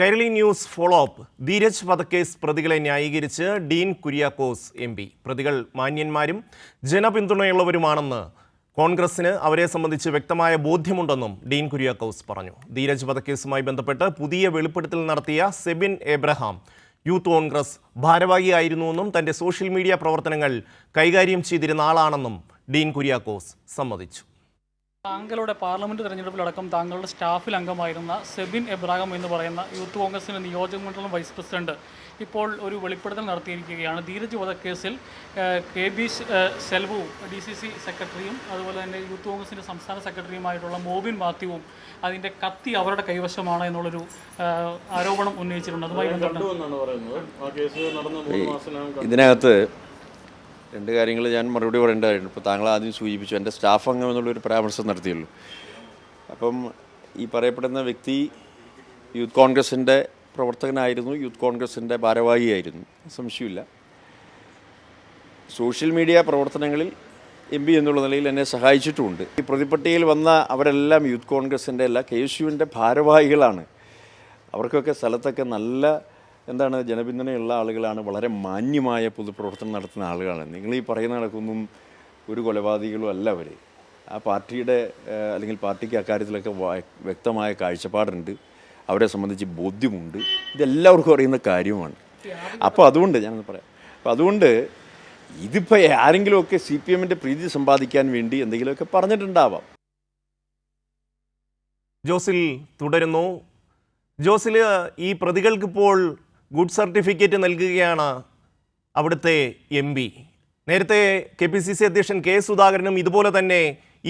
Kairali news follow up Dheeraj വധക്കേസ് പ്രതികളെ ന്യായീകരിച്ച് Dean Kuriakose M P. പ്രതികൾ മാന്യന്മാരും ജനപിന്തുണയുള്ളവരുമാണെന്ന് കോൺഗ്രസിന് അവരെ സംബന്ധിച്ച് വ്യക്തമായ ബോധ്യമുണ്ടെന്നും ഡീൻ കുര്യാക്കോസ് പറഞ്ഞു. ധീരജ് വധക്കേസുമായി ബന്ധപ്പെട്ട് പുതിയ വെളിപ്പെടുത്തൽ നടത്തിയ സെബിൻ എബ്രഹാം യൂത്ത് കോൺഗ്രസ് ഭാരവാഹിയായിരുന്നുവെന്നും തന്റെ സോഷ്യൽ മീഡിയ പ്രവർത്തനങ്ങൾ കൈകാര്യം ചെയ്തിരുന്ന ആളാണെന്നും ഡീൻ കുര്യാക്കോസ് സമ്മതിച്ചു. താങ്കളുടെ പാർലമെന്റ് തെരഞ്ഞെടുപ്പിലടക്കം താങ്കളുടെ സ്റ്റാഫിൽ അംഗമായിരുന്ന സെബിൻ എബ്രാഹിം എന്ന് പറയുന്ന യൂത്ത് കോൺഗ്രസിന്റെ നിയോജക മണ്ഡലം വൈസ് പ്രസിഡന്റ് ഇപ്പോൾ ഒരു വെളിപ്പെടുത്തൽ നടത്തിയിരിക്കുകയാണ്. ധീരജ് വധക്കേസിൽ കെ ബി സെൽവവും ഡി സി സി സെക്രട്ടറിയും അതുപോലെ തന്നെ യൂത്ത് കോൺഗ്രസിന്റെ സംസ്ഥാന സെക്രട്ടറിയുമായിട്ടുള്ള മോബിൻ മാത്യുവും അതിന്റെ കത്തി അവരുടെ കൈവശമാണ് എന്നുള്ളൊരു ആരോപണം ഉന്നയിച്ചിട്ടുണ്ട്. അതുമായി ബന്ധപ്പെട്ട് എന്നാണ് പറയുന്നത്. ആ കേസ് നടന്ന മൂന്ന് മാസത്തിനകം ഇതിനകത്ത് രണ്ട് കാര്യങ്ങൾ ഞാൻ മറുപടി പറയേണ്ടതായിരുന്നു. ഇപ്പോൾ താങ്കൾ ആദ്യം സൂചിപ്പിച്ചു എന്റെ സ്റ്റാഫ് അംഗം എന്നുള്ളൊരു പരാമർശം നടത്തിയുള്ളൂ അപ്പം ഈ പറയപ്പെടുന്ന വ്യക്തി യൂത്ത് കോൺഗ്രസിന്റെ പ്രവർത്തകനായിരുന്നു യൂത്ത് കോൺഗ്രസിന്റെ ഭാരവാഹിയായിരുന്നു. സംശയമില്ല. സോഷ്യൽ മീഡിയ പ്രവർത്തനങ്ങളിൽ എം പി എന്നുള്ള നിലയിൽ എന്നെ സഹായിച്ചിട്ടുമുണ്ട്. ഈ പ്രതിപട്ടികയിൽ വന്ന അവരെല്ലാം യൂത്ത് കോൺഗ്രസിന്റെ അല്ല കെ എസ് യുവിന്റെ ഭാരവാഹികളാണ്. അവർക്കൊക്കെ സ്ഥലത്തൊക്കെ നല്ല എന്താണ് ജനപിന്തുണയുള്ള ആളുകളാണ് വളരെ മാന്യമായ പൊതുപ്രവർത്തനം നടത്തുന്ന ആളുകളാണ്. നിങ്ങൾ ഈ പറയുന്ന കണക്കൊന്നും ഒരു കൊലപാതകികളും അല്ല അവർ ആ പാർട്ടിയുടെ അല്ലെങ്കിൽ പാർട്ടിക്ക് അക്കാര്യത്തിലൊക്കെ വ്യക്തമായ കാഴ്ചപ്പാടുണ്ട്. അവരെ സംബന്ധിച്ച് ബോധ്യമുണ്ട്. ഇതെല്ലാവർക്കും അറിയുന്ന കാര്യമാണ്. അപ്പോൾ അതുകൊണ്ട് ഞാനൊന്ന് പറയാം. അപ്പോൾ അതുകൊണ്ട് ഇതിപ്പോൾ ആരെങ്കിലുമൊക്കെ സി പി എമ്മിന്റെ പ്രീതി സമ്പാദിക്കാൻ വേണ്ടി എന്തെങ്കിലുമൊക്കെ പറഞ്ഞിട്ടുണ്ടാവാം. ജോസിൽ തുടരുന്നു. ജോസിൽ ഈ പ്രതികൾക്കിപ്പോൾ ഗുഡ് സർട്ടിഫിക്കറ്റ് നൽകുകയാണ് അവിടുത്തെ എം പി. നേരത്തെ കെ പി സി സി അധ്യക്ഷൻ കെ സുധാകരനും ഇതുപോലെ തന്നെ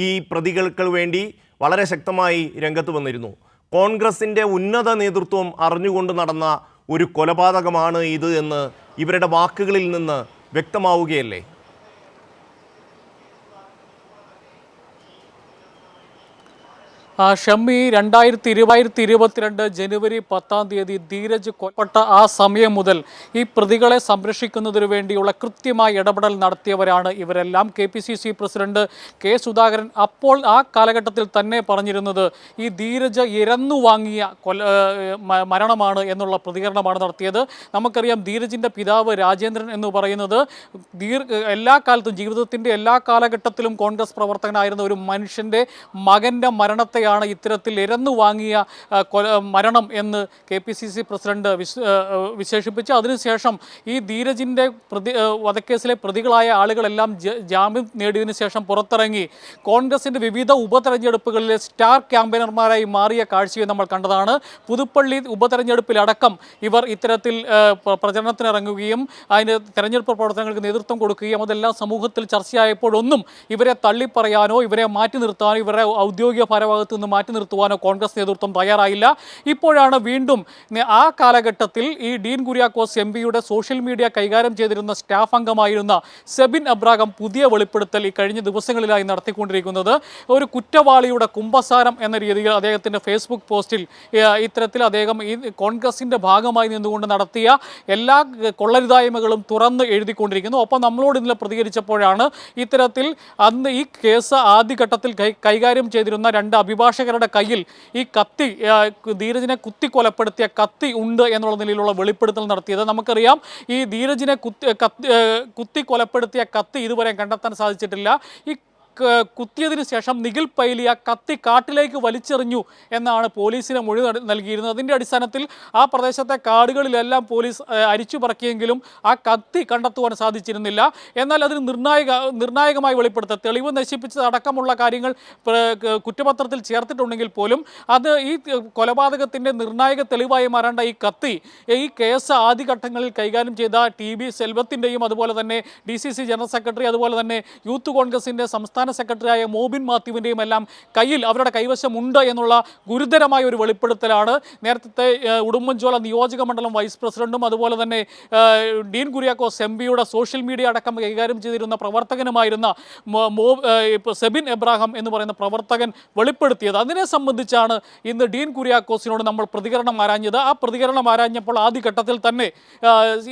ഈ പ്രതികൾക്ക് വേണ്ടി വളരെ ശക്തമായി രംഗത്ത് വന്നിരുന്നു. കോൺഗ്രസിന്റെ ഉന്നത നേതൃത്വം അറിഞ്ഞുകൊണ്ട് നടന്ന ഒരു കൊലപാതകമാണ് ഇത് എന്ന് ഇവരുടെ വാക്കുകളിൽ നിന്ന് വ്യക്തമാവുകയല്ലേ? ഷമ്മി രണ്ടായിരത്തി ഇരുപതിനായിരത്തി ഇരുപത്തിരണ്ട് ജനുവരി പത്താം തീയതി ധീരജ് കൊല്ലപ്പെട്ട ആ സമയം മുതൽ ഈ പ്രതികളെ സംരക്ഷിക്കുന്നതിന് വേണ്ടിയുള്ള കൃത്യമായ ഇടപെടൽ നടത്തിയവരാണ് ഇവരെല്ലാം. K P C C president K Sudhakaran അപ്പോൾ ആ കാലഘട്ടത്തിൽ തന്നെ പറഞ്ഞിരുന്നത് ഈ ധീരജ് ഇരന്നു വാങ്ങിയ കൊല മരണമാണ് എന്നുള്ള പ്രതികരണമാണ് നടത്തിയത്. നമുക്കറിയാം ധീരജിന്റെ പിതാവ് രാജേന്ദ്രൻ എന്ന് പറയുന്നത് ദീർ എല്ലാ കാലത്തും ജീവിതത്തിന്റെ എല്ലാ കാലഘട്ടത്തിലും കോൺഗ്രസ് പ്രവർത്തകനായിരുന്ന ഒരു മനുഷ്യന്റെ മകന്റെ മരണത്തെയാണ് ഇത്തരത്തിൽ ഇരന്നു വാങ്ങിയ മരണം എന്ന് K P C C president വിശേഷിപ്പിച്ച്. അതിനുശേഷം ഈ ധീരജിന്റെ പ്രതി വധക്കേസിലെ പ്രതികളായ ആളുകളെല്ലാം ജാമ്യം നേടിയതിനു ശേഷം പുറത്തിറങ്ങി. കോൺഗ്രസിന്റെ വിവിധ ഉപതെരഞ്ഞെടുപ്പുകളിലെ സ്റ്റാർ ക്യാമ്പയിനർമാരായി മാറിയ കാഴ്ചയും നമ്മൾ കണ്ടതാണ്. പുതുപ്പള്ളി ഉപതെരഞ്ഞെടുപ്പിലടക്കം ഇവർ ഇത്തരത്തിൽ പ്രചരണത്തിനിറങ്ങുകയും അതിന് തെരഞ്ഞെടുപ്പ് പ്രവർത്തനങ്ങൾക്ക് നേതൃത്വം കൊടുക്കുകയും അതെല്ലാം സമൂഹത്തിൽ ചർച്ചയായപ്പോഴൊന്നും ഇവരെ തള്ളിപ്പറയാനോ ഇവരെ മാറ്റി നിർത്താനോ ഇവരെ ഔദ്യോഗിക ഭാരവാഹത്തിൽ നിന്ന് മാറ്റി നിർത്തുവാനോ കോൺഗ്രസ് നേതൃത്വം തയ്യാറായില്ല. ഇപ്പോഴാണ് വീണ്ടും ആ കാലഘട്ടത്തിൽ ഈ ഡീൻ കുര്യാക്കോസ് എം പിയുടെ സോഷ്യൽ മീഡിയ കൈകാര്യം ചെയ്തിരുന്ന സ്റ്റാഫ് അംഗമായിരുന്ന സെബിൻ അബ്രാഹം പുതിയ വെളിപ്പെടുത്തൽ ഈ കഴിഞ്ഞ ദിവസങ്ങളിലായി നടത്തിക്കൊണ്ടിരിക്കുന്നത്. ഒരു കുറ്റവാളിയുടെ കുംഭസാരം എന്ന രീതിയിൽ അദ്ദേഹത്തിന്റെ ഫേസ്ബുക്ക് പോസ്റ്റിൽ ഇത്തരത്തിൽ അദ്ദേഹം ഈ കോൺഗ്രസിന്റെ ഭാഗമായി നിന്നുകൊണ്ട് നടത്തിയ എല്ലാ കൊള്ളരുതായ്മകളും തുറന്ന് എഴുതിക്കൊണ്ടിരിക്കുന്നു. ഒപ്പം നമ്മളോട് ഇന്നലെ പ്രതികരിച്ചപ്പോഴാണ് ഇത്തരത്തിൽ അന്ന് ഈ കേസ് ആദ്യഘട്ടത്തിൽ കൈകാര്യം ചെയ്തിരുന്ന രണ്ട് അഭിഭാഷകരുടെ കയ്യിൽ ഈ കത്തി ധീരജിനെ കുത്തി കൊലപ്പെടുത്തിയ കത്തി ഉണ്ട് എന്നുള്ള നിലയിലുള്ള വെളിപ്പെടുത്തൽ നടത്തിയത്. നമുക്കറിയാം ഈ ധീരജിനെ കുത്തി കത്തി കുത്തി കൊലപ്പെടുത്തിയ കത്തി ഇതുവരെ കണ്ടെത്താൻ സാധിച്ചിട്ടില്ല. ഈ കുത്തിയതിനു ശേഷം നിഖിൽ പൈലിയ കത്തി കാട്ടിലേക്ക് വലിച്ചെറിഞ്ഞു എന്നാണ് പോലീസിന് മൊഴി നൽകിയിരുന്നത്. അതിന്റെ അടിസ്ഥാനത്തിൽ ആ പ്രദേശത്തെ കാടുകളിലെല്ലാം പോലീസ് അരിച്ചു പറക്കിയെങ്കിലും ആ കത്തി കണ്ടെത്തുവാൻ സാധിച്ചിരുന്നില്ല. എന്നാൽ അതിന് നിർണായക നിർണായകമായി വെളിപ്പെടുത്തുക തെളിവ് നശിപ്പിച്ചതടക്കമുള്ള കാര്യങ്ങൾ കുറ്റപത്രത്തിൽ ചേർത്തിട്ടുണ്ടെങ്കിൽ പോലും അത് ഈ കൊലപാതകത്തിന്റെ നിർണായക തെളിവായി മാറേണ്ട ഈ കത്തി ഈ കേസ് ആദ്യഘട്ടങ്ങളിൽ കൈകാര്യം ചെയ്ത ടി ബി സെൽവത്തിന്റെയും അതുപോലെ തന്നെ D C C general secretary അതുപോലെ തന്നെ യൂത്ത് കോൺഗ്രസിന്റെ സംസ്ഥാന സെക്രട്ടറിയായ മോബിൻ മാത്യുവിന്റെയും എല്ലാം കയ്യിൽ അവരുടെ കൈവശമുണ്ട് എന്നുള്ള ഗുരുതരമായ ഒരു വെളിപ്പെടുത്തലാണ്. നേരത്തെ ഉടുമ്പൻചോല നിയോജക മണ്ഡലം വൈസ് പ്രസിഡന്റും അതുപോലെ തന്നെ ഡീൻ കുര്യാക്കോസ് എം പിയുടെ സോഷ്യൽ മീഡിയ അടക്കം കൈകാര്യം ചെയ്തിരുന്ന പ്രവർത്തകനുമായിരുന്ന മോ സെബിൻ എബ്രാഹാം എന്ന് പറയുന്ന പ്രവർത്തകൻ വെളിപ്പെടുത്തിയത്. അതിനെ സംബന്ധിച്ചാണ് ഇന്ന് ഡീൻ കുര്യാക്കോസിനോട് നമ്മൾ പ്രതികരണം ആരാഞ്ഞത്. ആ പ്രതികരണം ആരാഞ്ഞപ്പോൾ ആദ്യഘട്ടത്തിൽ തന്നെ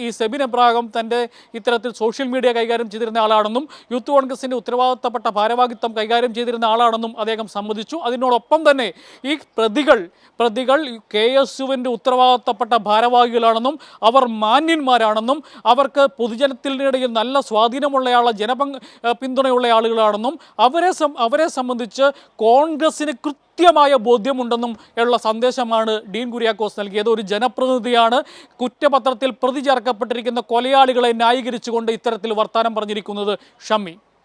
ഈ സെബിൻ എബ്രാഹാം തന്റെ ഇത്തരത്തിൽ സോഷ്യൽ മീഡിയ കൈകാര്യം ചെയ്തിരുന്ന ആളാണെന്നും യൂത്ത് കോൺഗ്രസിന്റെ ഉത്തരവാദിത്തപ്പെട്ട ഭാരവാഹിത്വം കൈകാര്യം ചെയ്തിരുന്ന ആളാണെന്നും അദ്ദേഹം സമ്മതിച്ചു. അതിനോടൊപ്പം തന്നെ ഈ പ്രതികൾ പ്രതികൾ കെ എസ് യുവിന്റെ ഉത്തരവാദിത്തപ്പെട്ട ഭാരവാഹികളാണെന്നും അവർ മാന്യന്മാരാണെന്നും അവർക്ക് പൊതുജനത്തിനിടയിൽ നല്ല സ്വാധീനമുള്ളയാളെ ജനപ പിന്തുണയുള്ള ആളുകളാണെന്നും അവരെ അവരെ സംബന്ധിച്ച് കോൺഗ്രസിന് കൃത്യമായ ബോധ്യമുണ്ടെന്നും ഉള്ള സന്ദേശമാണ് ഡീൻ കുര്യാക്കോസ് നൽകിയത്. ഒരു ജനപ്രതിനിധിയാണ് കുറ്റപത്രത്തിൽ പ്രതി ചേർക്കപ്പെട്ടിരിക്കുന്ന കൊലയാളികളെ ന്യായീകരിച്ചുകൊണ്ട് ഇത്തരത്തിൽ വർത്തമാനം പറഞ്ഞിരിക്കുന്നത് ഷമ്മി.